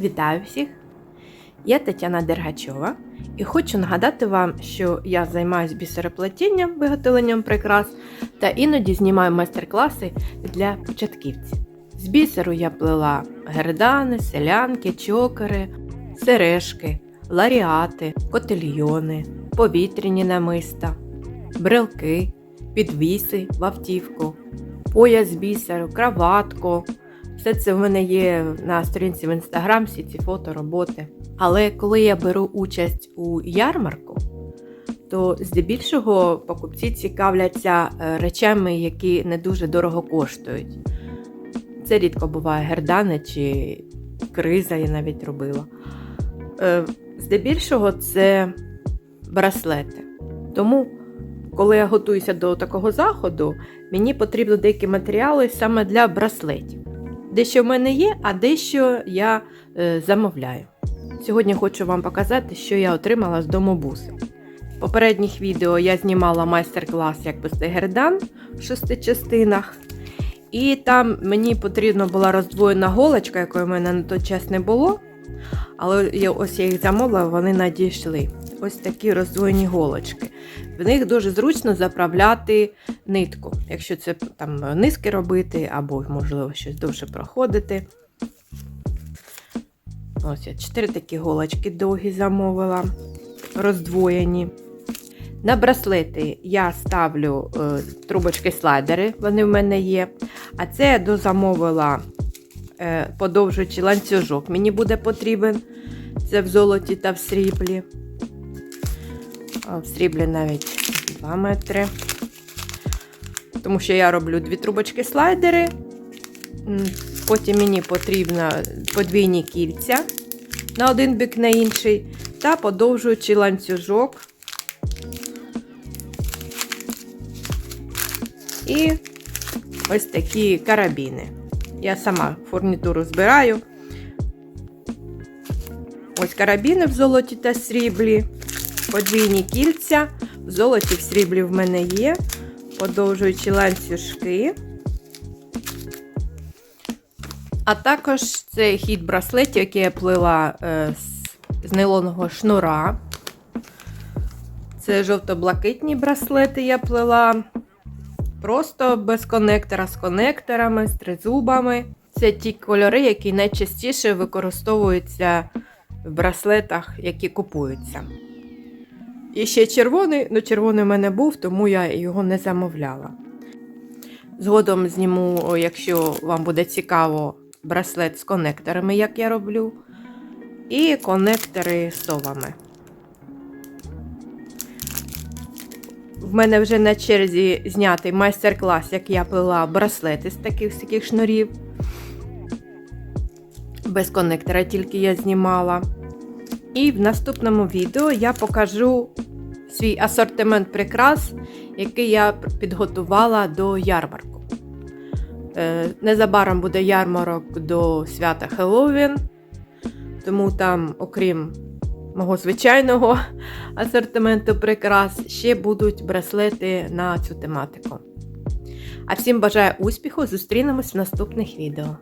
Вітаю всіх! Я Тетяна Дергачова і хочу нагадати вам, що я займаюся бісероплетінням, виготовленням прикрас та іноді знімаю майстер-класи для початківців. З бісеру я плела гердани, селянки, чокери, сережки, ларіати, котельйони, повітряні намиста, брелки, підвіси в автівку, пояс бісеру, краватку. Все це в мене є на сторінці в інстаграм, всі ці фото, роботи. Але коли я беру участь у ярмарку, то здебільшого покупці цікавляться е, речами, які не дуже дорого коштують. Це рідко буває гердани чи криза, я навіть робила. Е, Здебільшого це браслети. Тому, коли я готуюся до такого заходу, мені потрібно деякі матеріали саме для браслетів. Дещо в мене є, а дещо я е, замовляю. Сьогодні хочу вам показати, що я отримала з дому буси. В попередніх відео я знімала майстер-клас як плести гердан в шести частинах. І там мені потрібна була роздвоєна голочка, якої в мене на той час не було. Але ось я їх замовила, вони надійшли. Ось такі роздвоєні голочки. В них дуже зручно заправляти нитку, якщо це там низки робити, або, можливо, щось довше проходити. Ось я чотири такі голочки довгі замовила, роздвоєні. На браслети я ставлю е, трубочки-слайдери, вони в мене є. А це я дозамовила е, подовжуючий ланцюжок. Мені буде потрібен. Це в золоті та в сріблі. В сріблі навіть 2 метри. Тому що я роблю дві трубочки слайдери. Потім мені потрібно подвійні кільця на один бік на інший. Та подовжуючий ланцюжок. І ось такі карабіни. Я сама фурнітуру збираю. Ось карабіни в золоті та сріблі, подвійні кільця. В золоті в сріблі в мене є, подовжуючі ланцюжки. А також це хід браслетів, який я плела е, з, нейлоного шнура. Це жовто-блакитні браслети я плела. Просто без конектора з конекторами, з тризубами. Це ті кольори, які найчастіше використовуються в браслетах, які купуються. І ще червоний, ну червоний в мене був, тому я його не замовляла. Згодом зніму, якщо вам буде цікаво, браслет з конекторами, як я роблю, і конектори з совами. В мене вже на черзі знятий майстер-клас, як я плела браслети з таких з таких шнурів. Без конектора тільки я знімала. І в наступному відео я покажу свій асортимент прикрас, який я підготувала до ярмарку. Е, Незабаром буде ярмарок до свята Хеллоуін, тому там, окрім мого звичайного асортименту прикрас, ще будуть браслети на цю тематику. А всім бажаю успіху! Зустрінемось в наступних відео.